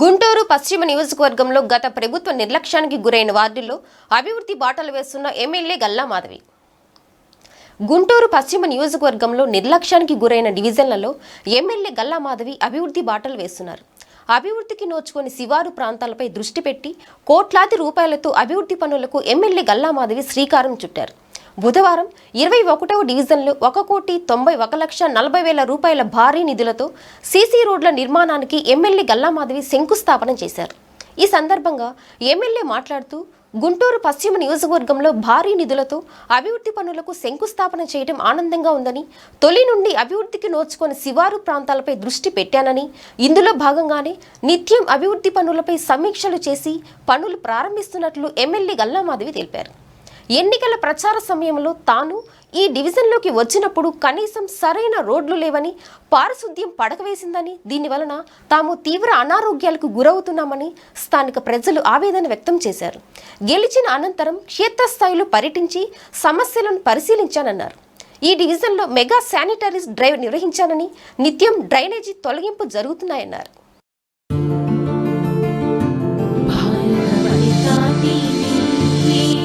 గుంటూరు పశ్చిమ నియోజకవర్గంలో గత ప్రభుత్వ నిర్లక్ష్యానికి గురైన వార్డుల్లో అభివృద్ధి బాటలు వేస్తున్న ఎమ్మెల్యే గల్లా మాధవి. గుంటూరు పశ్చిమ నియోజకవర్గంలో నిర్లక్ష్యానికి గురైన డివిజన్లలో ఎమ్మెల్యే గల్లా మాధవి అభివృద్ధి బాటలు వేస్తున్నారు. అభివృద్ధికి నోచుకొని శివారు ప్రాంతాలపై దృష్టి పెట్టి కోట్లాది రూపాయలతో అభివృద్ధి పనులకు ఎమ్మెల్యే గల్లా మాధవి శ్రీకారం చుట్టారు. బుధవారం ఇరవై ఒకటవ డివిజన్లో ఒక కోటి తొంభై ఒక లక్ష నలభై వేల రూపాయల భారీ నిధులతో సీసీ రోడ్ల నిర్మాణానికి ఎమ్మెల్యే గల్లామాధవి శంకుస్థాపన చేశారు. ఈ సందర్భంగా ఎమ్మెల్యే మాట్లాడుతూ గుంటూరు పశ్చిమ నియోజకవర్గంలో భారీ నిధులతో అభివృద్ధి పనులకు శంకుస్థాపన చేయడం ఆనందంగా ఉందని తొలి నుండి అభివృద్ధికి నోచుకొని శివారు ప్రాంతాలపై దృష్టి పెట్టానని ఇందులో భాగంగానే నిత్యం అభివృద్ధి పనులపై సమీక్షలు చేసి పనులు ప్రారంభిస్తున్నట్లు ఎమ్మెల్యే గల్లామాధవి తెలిపారు. ఎన్నికల ప్రచార సమయంలో తాను ఈ డివిజన్లోకి వచ్చినప్పుడు కనీసం సరైన రోడ్లు లేవని పారిశుద్ధ్యం పడకవేసిందని దీని వలన తాము తీవ్ర అనారోగ్యాలకు గురవుతున్నామని స్థానిక ప్రజలు ఆవేదన వ్యక్తం చేశారు. గెలిచిన అనంతరం క్షేత్రస్థాయిలో పర్యటించి సమస్యలను పరిశీలించానన్నారు. ఈ డివిజన్లో మెగా శానిటరీస్ డ్రైవ్ నిర్వహించానని నిత్యం డ్రైనేజీ తొలగింపు జరుగుతున్నాయన్నారు.